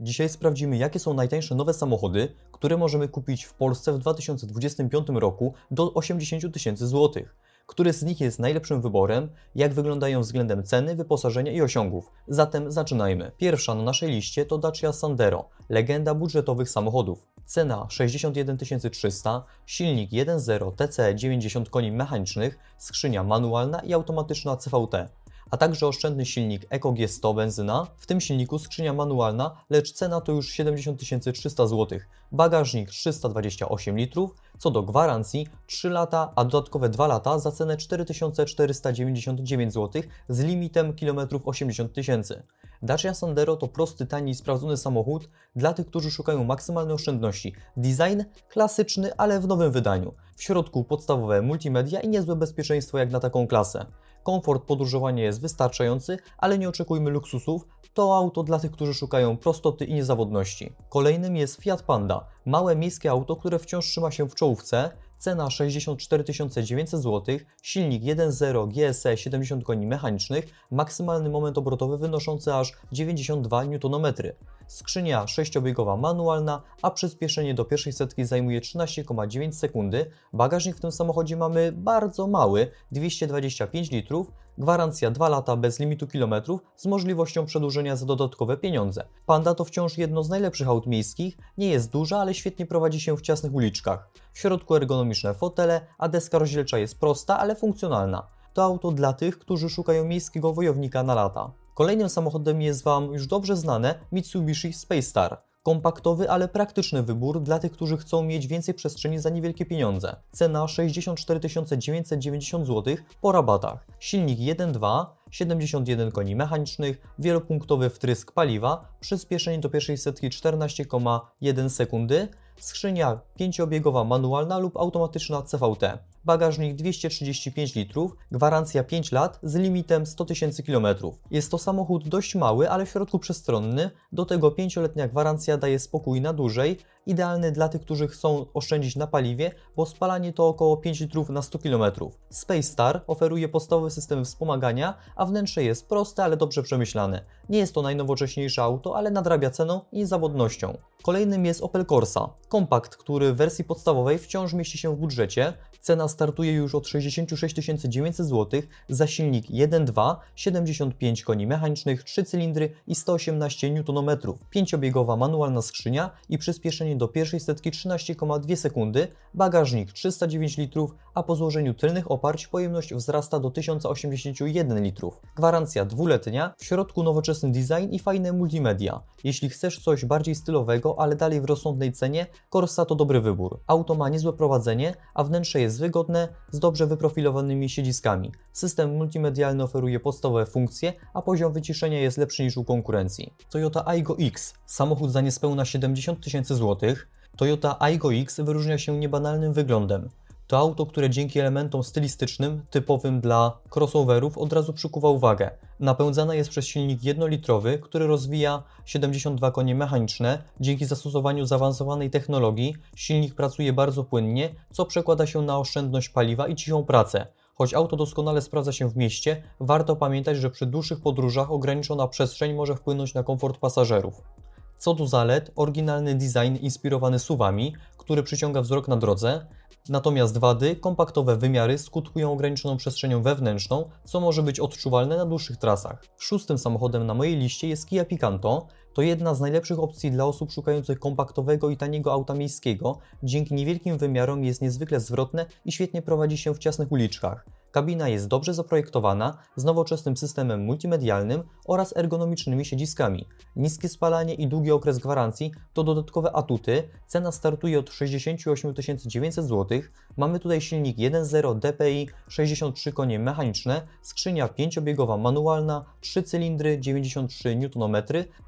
Dzisiaj sprawdzimy, jakie są najtańsze nowe samochody, które możemy kupić w Polsce w 2025 roku do 80 tysięcy złotych. Który z nich jest najlepszym wyborem, jak wyglądają względem ceny, wyposażenia i osiągów. Zatem zaczynajmy. Pierwsza na naszej liście to Dacia Sandero, legenda budżetowych samochodów. Cena 61 300, silnik 1.0 TC 90 koni mechanicznych, skrzynia manualna i automatyczna CVT a także oszczędny silnik EcoG 100 benzyna, w tym silniku skrzynia manualna, lecz cena to już 70 300 zł. Bagażnik 328 litrów, co do gwarancji 3 lata, a dodatkowe 2 lata za cenę 4499 zł z limitem kilometrów 80 tysięcy. Dacia Sandero to prosty, tani i sprawdzony samochód dla tych, którzy szukają maksymalnej oszczędności. Design klasyczny, ale w nowym wydaniu. W środku podstawowe multimedia i niezłe bezpieczeństwo jak na taką klasę. Komfort podróżowania jest wystarczający, ale nie oczekujmy luksusów. To auto dla tych, którzy szukają prostoty i niezawodności. Kolejnym jest Fiat Panda, małe miejskie auto, które wciąż trzyma się w czołówce. Cena 64 900 zł, silnik 1.0 GSE 70 koni mechanicznych, maksymalny moment obrotowy wynoszący aż 92 Nm. Skrzynia sześciobiegowa manualna, a przyspieszenie do pierwszej setki zajmuje 13,9 sekundy. Bagażnik w tym samochodzie mamy bardzo mały, 225 litrów, Gwarancja 2 lata bez limitu kilometrów z możliwością przedłużenia za dodatkowe pieniądze. Panda to wciąż jedno z najlepszych aut miejskich, nie jest duża, ale świetnie prowadzi się w ciasnych uliczkach. W środku ergonomiczne fotele, a deska rozdzielcza jest prosta, ale funkcjonalna. To auto dla tych, którzy szukają miejskiego wojownika na lata. Kolejnym samochodem jest Wam już dobrze znane Mitsubishi Space Star. Kompaktowy, ale praktyczny wybór dla tych, którzy chcą mieć więcej przestrzeni za niewielkie pieniądze. Cena 64 990 zł po rabatach. Silnik 1.2, 71 koni mechanicznych, wielopunktowy wtrysk paliwa, przyspieszenie do pierwszej setki 14,1 sekundy, skrzynia 5-biegowa manualna lub automatyczna CVT. Bagażnik 235 litrów, gwarancja 5 lat z limitem 100 tysięcy km. Jest to samochód dość mały, ale w środku przestronny, do tego 5-letnia gwarancja daje spokój na dłużej, idealny dla tych, którzy chcą oszczędzić na paliwie, bo spalanie to około 5 litrów na 100 km. Space Star oferuje podstawowy system wspomagania, a wnętrze jest proste, ale dobrze przemyślane. Nie jest to najnowocześniejsze auto, ale nadrabia ceną i zawodnością. Kolejnym jest Opel Corsa, kompakt, który w wersji podstawowej wciąż mieści się w budżecie. Cena startuje już od 66 900 zł za silnik 1.2, 75 koni mechanicznych, 3 cylindry i 118 Nm, 5-biegowa manualna skrzynia i przyspieszenie do pierwszej setki 13,2 sekundy, bagażnik 309 litrów, a po złożeniu tylnych oparć pojemność wzrasta do 1081 litrów. Gwarancja dwuletnia, w środku nowoczesny design i fajne multimedia. Jeśli chcesz coś bardziej stylowego, ale dalej w rozsądnej cenie, Corsa to dobry wybór. Auto ma niezłe prowadzenie, a wnętrze jest wygodne, z dobrze wyprofilowanymi siedziskami. System multimedialny oferuje podstawowe funkcje, a poziom wyciszenia jest lepszy niż u konkurencji. Toyota Aygo X, samochód za niespełna 70 tysięcy złotych. Toyota Aygo X wyróżnia się niebanalnym wyglądem. To auto, które dzięki elementom stylistycznym, typowym dla crossoverów, od razu przykuwa uwagę. Napędzana jest przez silnik 1-litrowy, który rozwija 72 konie mechaniczne. Dzięki zastosowaniu zaawansowanej technologii, silnik pracuje bardzo płynnie, co przekłada się na oszczędność paliwa i cichą pracę. Choć auto doskonale sprawdza się w mieście, warto pamiętać, że przy dłuższych podróżach ograniczona przestrzeń może wpłynąć na komfort pasażerów. Co do zalet, oryginalny design inspirowany suwami, który przyciąga wzrok na drodze, natomiast wady, kompaktowe wymiary skutkują ograniczoną przestrzenią wewnętrzną, co może być odczuwalne na dłuższych trasach. Szóstym samochodem na mojej liście jest Kia Picanto. To jedna z najlepszych opcji dla osób szukających kompaktowego i taniego auta miejskiego. Dzięki niewielkim wymiarom jest niezwykle zwrotne i świetnie prowadzi się w ciasnych uliczkach. Kabina jest dobrze zaprojektowana, z nowoczesnym systemem multimedialnym oraz ergonomicznymi siedziskami. Niskie spalanie i długi okres gwarancji to dodatkowe atuty. Cena startuje od 68 900 zł. Mamy tutaj silnik 1.0 DPI, 63 konie mechaniczne, skrzynia 5-biegowa manualna, 3 cylindry, 93 Nm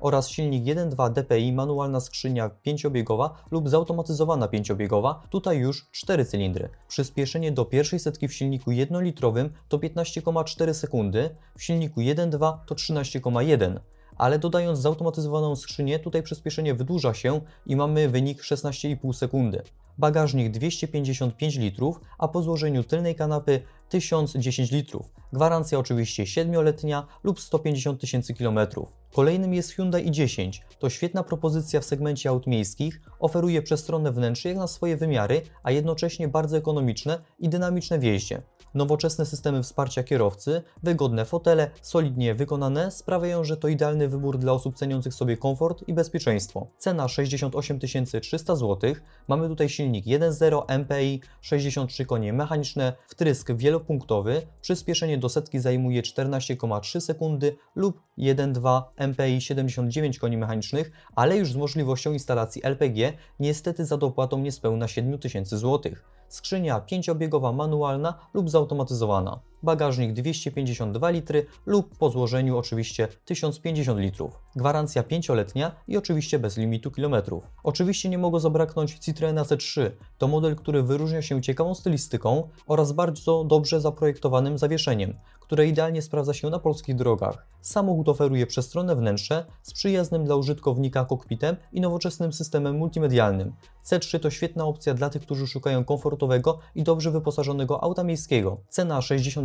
oraz silnik 1.2 DPI, manualna skrzynia 5-biegowa lub zautomatyzowana 5-biegowa, tutaj już 4 cylindry. Przyspieszenie do pierwszej setki w silniku 1 litrowym to 15,4 sekundy, w silniku 1.2 to 13,1 ale dodając zautomatyzowaną skrzynię, tutaj przyspieszenie wydłuża się i mamy wynik 16,5 sekundy. bagażnik 255 litrów, a po złożeniu tylnej kanapy 1010 litrów. Gwarancja oczywiście 7-letnia lub 150 tysięcy kilometrów. Kolejnym jest Hyundai i10. To świetna propozycja w segmencie aut miejskich, oferuje przestronne wnętrze jak na swoje wymiary, a jednocześnie bardzo ekonomiczne i dynamiczne w jeździe. Nowoczesne systemy wsparcia kierowcy, wygodne fotele, solidnie wykonane sprawiają, że to idealny wybór dla osób ceniących sobie komfort i bezpieczeństwo. Cena 68 300 zł. Mamy tutaj silnik 1.0 MPI, 63 konie mechaniczne, wtrysk wielopunktowy, przyspieszenie do setki zajmuje 14,3 sekundy lub 1.2 MPI 79 koni mechanicznych, ale już z możliwością instalacji LPG, niestety za dopłatą niespełna 7000 zł. Skrzynia 5-biegowa manualna lub zautomatyzowana. Bagażnik 252 litry lub po złożeniu oczywiście 1050 litrów. Gwarancja 5-letnia i oczywiście bez limitu kilometrów. Oczywiście nie mogło zabraknąć Citroena C3. To model, który wyróżnia się ciekawą stylistyką oraz bardzo dobrze zaprojektowanym zawieszeniem, które idealnie sprawdza się na polskich drogach. Samochód oferuje przestronne wnętrze z przyjaznym dla użytkownika kokpitem i nowoczesnym systemem multimedialnym. C3 to świetna opcja dla tych, którzy szukają komfortowego i dobrze wyposażonego auta miejskiego. Cena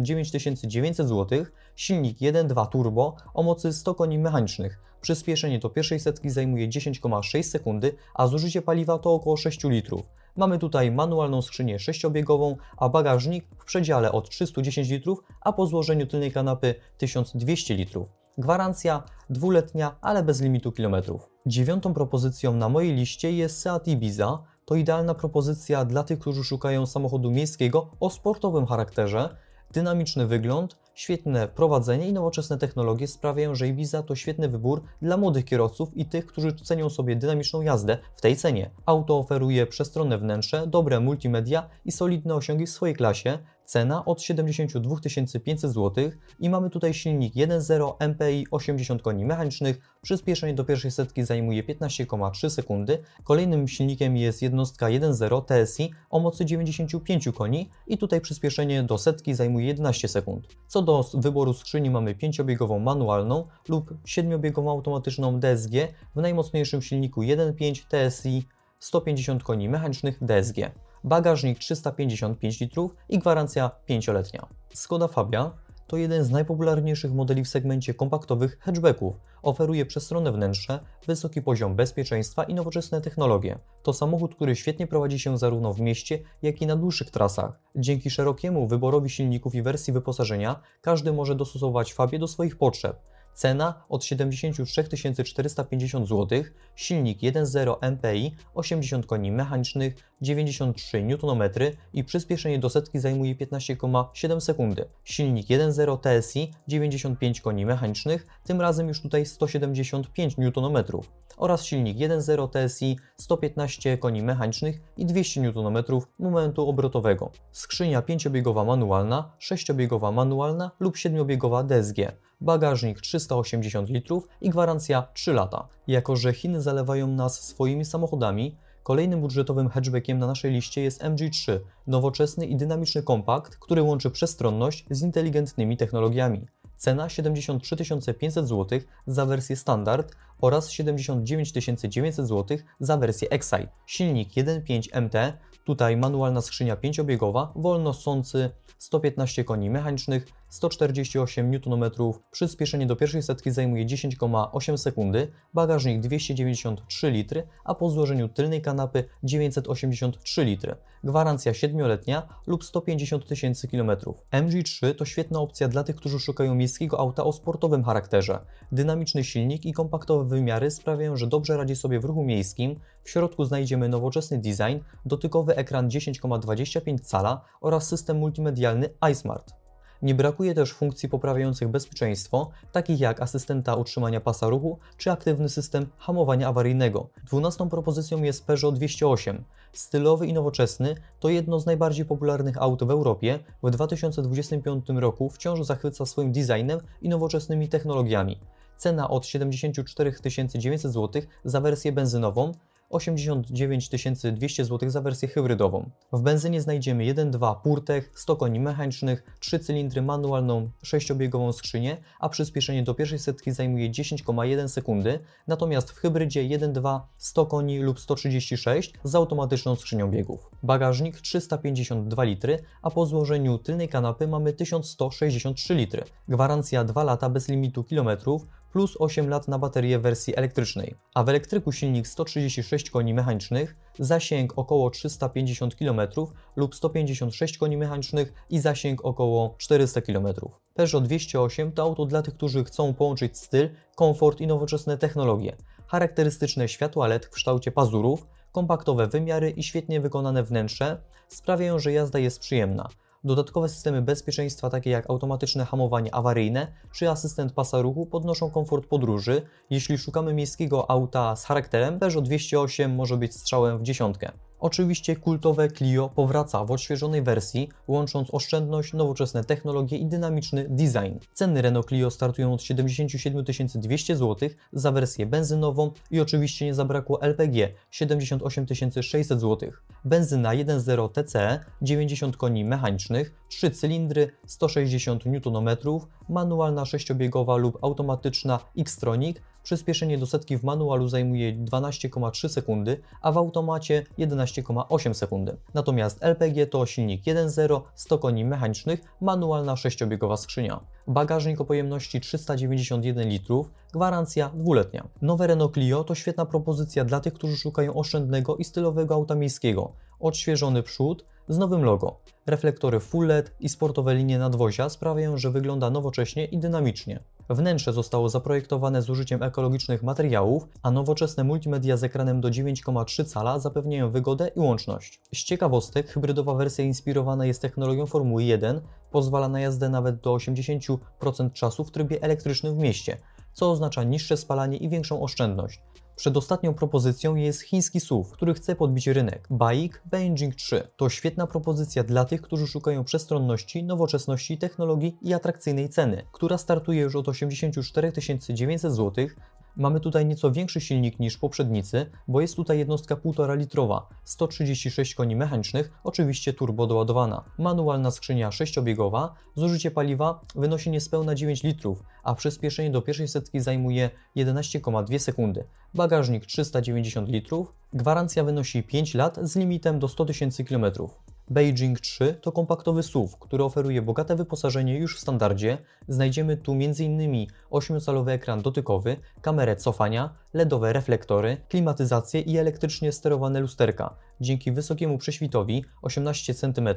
69 900 zł, silnik 1.2 turbo o mocy 100 koni mechanicznych. Przyspieszenie do pierwszej setki zajmuje 10,6 sekundy, a zużycie paliwa to około 6 litrów. Mamy tutaj manualną skrzynię sześciobiegową, a bagażnik w przedziale od 310 litrów, a po złożeniu tylnej kanapy 1200 litrów. Gwarancja dwuletnia, ale bez limitu kilometrów. Dziewiątą propozycją na mojej liście jest Seat Ibiza. To idealna propozycja dla tych, którzy szukają samochodu miejskiego o sportowym charakterze. Dynamiczny wygląd, świetne prowadzenie i nowoczesne technologie sprawiają, że Ibiza to świetny wybór dla młodych kierowców i tych, którzy cenią sobie dynamiczną jazdę w tej cenie. Auto oferuje przestronne wnętrze, dobre multimedia i solidne osiągi w swojej klasie. Cena od 72 500 zł i mamy tutaj silnik 1.0 MPI 80 koni mechanicznych, przyspieszenie do pierwszej setki zajmuje 15,3 sekundy. Kolejnym silnikiem jest jednostka 1.0 TSI o mocy 95 koni i tutaj przyspieszenie do setki zajmuje 11 sekund. Co do wyboru skrzyni mamy 5-biegową manualną lub 7-biegową automatyczną DSG w najmocniejszym silniku 1.5 TSI 150 koni mechanicznych DSG bagażnik 355 litrów i gwarancja 5-letnia. Skoda Fabia to jeden z najpopularniejszych modeli w segmencie kompaktowych hatchbacków. Oferuje przestronne wnętrze, wysoki poziom bezpieczeństwa i nowoczesne technologie. To samochód, który świetnie prowadzi się zarówno w mieście, jak i na dłuższych trasach. Dzięki szerokiemu wyborowi silników i wersji wyposażenia, każdy może dostosować Fabię do swoich potrzeb. Cena od 73 450 zł, silnik 1.0 MPI, 80 koni mechanicznych, 93 Nm i przyspieszenie do setki zajmuje 15,7 sekundy. Silnik 1.0 TSI, 95 koni mechanicznych, tym razem już tutaj 175 Nm oraz silnik 1.0 TSI 115 koni mechanicznych i 200 Nm momentu obrotowego. Skrzynia 5-biegowa manualna, 6-biegowa manualna lub 7-biegowa DSG. Bagażnik 380 litrów i gwarancja 3 lata. Jako, że Chiny zalewają nas swoimi samochodami, Kolejnym budżetowym hatchbackiem na naszej liście jest MG3, nowoczesny i dynamiczny kompakt, który łączy przestronność z inteligentnymi technologiami. Cena 73 500 zł za wersję standard oraz 79 900 zł za wersję Excite. Silnik 1.5 MT, tutaj manualna skrzynia 5-biegowa, wolno ssący 115 koni mechanicznych, 148 Nm, przyspieszenie do pierwszej setki zajmuje 10,8 sekundy, bagażnik 293 litry, a po złożeniu tylnej kanapy 983 litry. Gwarancja 7-letnia lub 150 tysięcy km. MG3 to świetna opcja dla tych, którzy szukają miejskiego auta o sportowym charakterze. Dynamiczny silnik i kompaktowe wymiary sprawiają, że dobrze radzi sobie w ruchu miejskim. W środku znajdziemy nowoczesny design, dotykowy ekran 10,25 cala oraz system multimedialny iSmart. Nie brakuje też funkcji poprawiających bezpieczeństwo, takich jak asystenta utrzymania pasa ruchu czy aktywny system hamowania awaryjnego. Dwunastą propozycją jest Peugeot 208. Stylowy i nowoczesny to jedno z najbardziej popularnych aut w Europie. W 2025 roku wciąż zachwyca swoim designem i nowoczesnymi technologiami. Cena od 74 900 zł za wersję benzynową 89 200 zł za wersję hybrydową. W benzynie znajdziemy 1.2 PureTech, 100 koni mechanicznych, 3 cylindry manualną 6-biegową skrzynię, a przyspieszenie do pierwszej setki zajmuje 10,1 sekundy, natomiast w hybrydzie 1.2 100 koni lub 136 z automatyczną skrzynią biegów. Bagażnik 352 litry, a po złożeniu tylnej kanapy mamy 1163 litry. Gwarancja 2 lata bez limitu kilometrów plus 8 lat na baterię w wersji elektrycznej, a w elektryku silnik 136 koni mechanicznych, zasięg około 350 km lub 156 koni mechanicznych i zasięg około 400 km. Peugeot 208 to auto dla tych, którzy chcą połączyć styl, komfort i nowoczesne technologie. Charakterystyczne światła LED w kształcie pazurów, kompaktowe wymiary i świetnie wykonane wnętrze sprawiają, że jazda jest przyjemna. Dodatkowe systemy bezpieczeństwa, takie jak automatyczne hamowanie awaryjne czy asystent pasa ruchu, podnoszą komfort podróży. Jeśli szukamy miejskiego auta z charakterem, Peugeot 208 może być strzałem w dziesiątkę. Oczywiście kultowe Clio powraca w odświeżonej wersji, łącząc oszczędność, nowoczesne technologie i dynamiczny design. Ceny Renault Clio startują od 77 200 zł za wersję benzynową i oczywiście nie zabrakło LPG 78 600 zł. Benzyna 1.0 TCE 90 koni mechanicznych, 3 cylindry, 160 Nm, manualna 6-biegowa lub automatyczna X-Tronic Przyspieszenie do setki w manualu zajmuje 12,3 sekundy, a w automacie 11,8 sekundy. Natomiast LPG to silnik 1.0, 100 koni mechanicznych, manualna 6-biegowa skrzynia. Bagażnik o pojemności 391 litrów, gwarancja dwuletnia. Nowe Renault Clio to świetna propozycja dla tych, którzy szukają oszczędnego i stylowego auta miejskiego. Odświeżony przód z nowym logo. Reflektory full LED i sportowe linie nadwozia sprawiają, że wygląda nowocześnie i dynamicznie. Wnętrze zostało zaprojektowane z użyciem ekologicznych materiałów, a nowoczesne multimedia z ekranem do 9,3 cala zapewniają wygodę i łączność. Z ciekawostek, hybrydowa wersja inspirowana jest technologią Formuły 1, pozwala na jazdę nawet do 80% czasu w trybie elektrycznym w mieście, co oznacza niższe spalanie i większą oszczędność. Przedostatnią propozycją jest chiński SUV, który chce podbić rynek. Baik Beijing 3 to świetna propozycja dla tych, którzy szukają przestronności, nowoczesności, technologii i atrakcyjnej ceny, która startuje już od 84 900 zł. Mamy tutaj nieco większy silnik niż poprzednicy, bo jest tutaj jednostka 1,5 litrowa, 136 koni mechanicznych, oczywiście turbo doładowana. Manualna skrzynia 6-biegowa, zużycie paliwa wynosi niespełna 9 litrów, a przyspieszenie do pierwszej setki zajmuje 11,2 sekundy. Bagażnik 390 litrów, gwarancja wynosi 5 lat z limitem do 100 000 km. Beijing 3 to kompaktowy SUV, który oferuje bogate wyposażenie już w standardzie. Znajdziemy tu m.in. 8-calowy ekran dotykowy, kamerę cofania, LEDowe reflektory, klimatyzację i elektrycznie sterowane lusterka. Dzięki wysokiemu prześwitowi 18 cm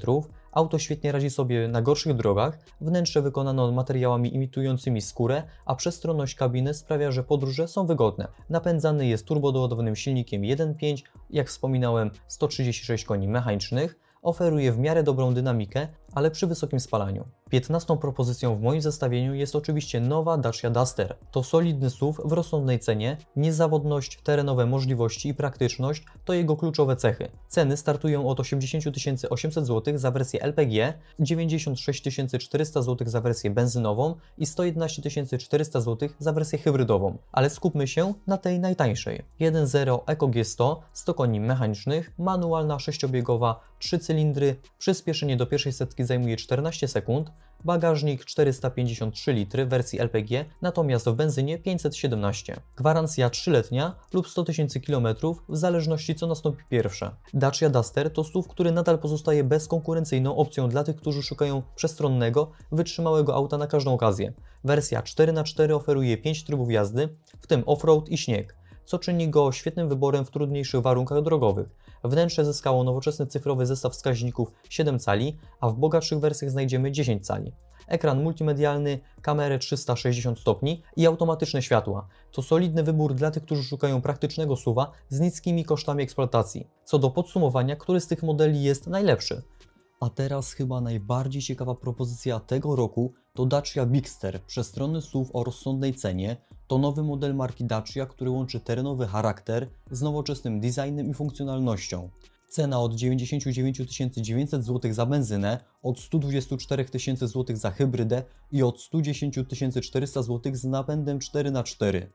auto świetnie radzi sobie na gorszych drogach, wnętrze wykonano materiałami imitującymi skórę, a przestronność kabiny sprawia, że podróże są wygodne. Napędzany jest turbodoładowanym silnikiem 1.5, jak wspominałem 136 koni mechanicznych, oferuje w miarę dobrą dynamikę, ale przy wysokim spalaniu. 15 propozycją w moim zestawieniu jest oczywiście nowa Dacia Duster. To solidny SUV w rozsądnej cenie, niezawodność, terenowe możliwości i praktyczność to jego kluczowe cechy. Ceny startują od 80 800 zł za wersję LPG, 96 400 zł za wersję benzynową i 111 400 zł za wersję hybrydową. Ale skupmy się na tej najtańszej. 1.0 EcoG100, 100 koni mechanicznych, manualna 6-biegowa, 3 cylindry, przyspieszenie do pierwszej setki zajmuje 14 sekund, bagażnik 453 litry w wersji LPG, natomiast w benzynie 517. Gwarancja 3-letnia lub 100 000 km w zależności co nastąpi pierwsze. Dacia Duster to SUV, który nadal pozostaje bezkonkurencyjną opcją dla tych, którzy szukają przestronnego, wytrzymałego auta na każdą okazję. Wersja 4x4 oferuje 5 trybów jazdy, w tym off-road i śnieg co czyni go świetnym wyborem w trudniejszych warunkach drogowych. Wnętrze zyskało nowoczesny cyfrowy zestaw wskaźników 7 cali, a w bogatszych wersjach znajdziemy 10 cali. Ekran multimedialny, kamerę 360 stopni i automatyczne światła. To solidny wybór dla tych, którzy szukają praktycznego suwa z niskimi kosztami eksploatacji. Co do podsumowania, który z tych modeli jest najlepszy? A teraz chyba najbardziej ciekawa propozycja tego roku to Dacia Bigster, przestronny SUV o rozsądnej cenie. To nowy model marki Dacia, który łączy terenowy charakter z nowoczesnym designem i funkcjonalnością. Cena od 99 900 zł za benzynę, od 124 000 zł za hybrydę i od 110 400 zł z napędem 4x4.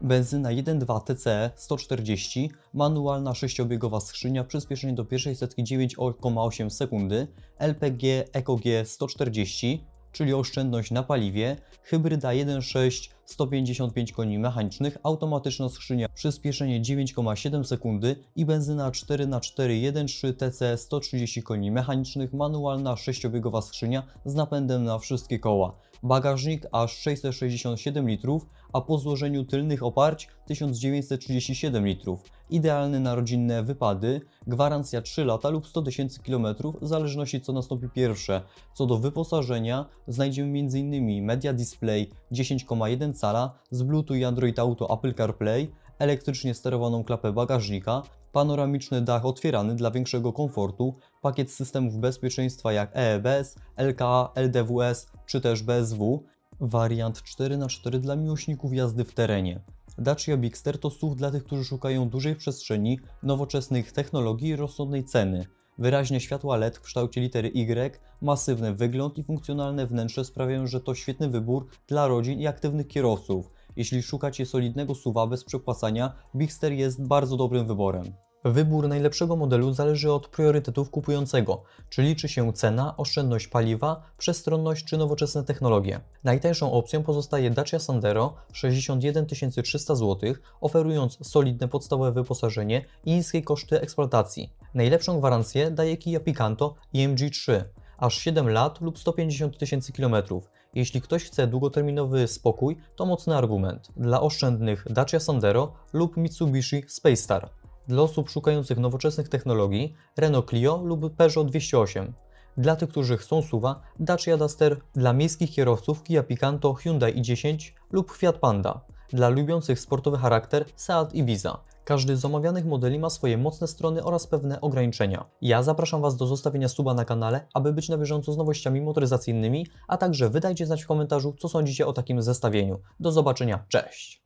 benzyna 1.2 TCE 140, manualna sześciobiegowa skrzynia, przyspieszenie do pierwszej setki 9,8 sekundy, LPG EcoG 140, czyli oszczędność na paliwie, hybryda 1.6 155 koni mechanicznych, automatyczna skrzynia, przyspieszenie 9,7 sekundy i benzyna 4x4 1.3 TCE 130 koni mechanicznych, manualna sześciobiegowa skrzynia z napędem na wszystkie koła. Bagażnik aż 667 litrów, a po złożeniu tylnych oparć 1937 litrów. Idealny na rodzinne wypady, gwarancja 3 lata lub 100 tysięcy km w zależności co nastąpi pierwsze. Co do wyposażenia znajdziemy m.in. Media Display 10,1 cala z Bluetooth i Android Auto Apple CarPlay, elektrycznie sterowaną klapę bagażnika, panoramiczny dach otwierany dla większego komfortu, pakiet systemów bezpieczeństwa jak EEBS, LKA, LDWS czy też BSW, wariant 4x4 dla miłośników jazdy w terenie. Dacia Bigster to SUV dla tych, którzy szukają dużej przestrzeni, nowoczesnych technologii i rozsądnej ceny. Wyraźne światła LED w kształcie litery Y, masywny wygląd i funkcjonalne wnętrze sprawiają, że to świetny wybór dla rodzin i aktywnych kierowców. Jeśli szukacie solidnego SUVa bez przepłacania, Bigster jest bardzo dobrym wyborem. Wybór najlepszego modelu zależy od priorytetów kupującego, czy liczy się cena, oszczędność paliwa, przestronność czy nowoczesne technologie. Najtańszą opcją pozostaje Dacia Sandero 61 300 zł, oferując solidne podstawowe wyposażenie i niskie koszty eksploatacji. Najlepszą gwarancję daje Kia Picanto IMG3, aż 7 lat lub 150 tysięcy kilometrów. Jeśli ktoś chce długoterminowy spokój, to mocny argument. Dla oszczędnych Dacia Sandero lub Mitsubishi Space Star. Dla osób szukających nowoczesnych technologii Renault Clio lub Peugeot 208. Dla tych, którzy chcą suwa, Dacia Duster, dla miejskich kierowców Kia Picanto, Hyundai i10 lub Fiat Panda. Dla lubiących sportowy charakter Seat Ibiza. Każdy z omawianych modeli ma swoje mocne strony oraz pewne ograniczenia. Ja zapraszam Was do zostawienia suba na kanale, aby być na bieżąco z nowościami motoryzacyjnymi, a także wydajcie znać w komentarzu, co sądzicie o takim zestawieniu. Do zobaczenia, cześć!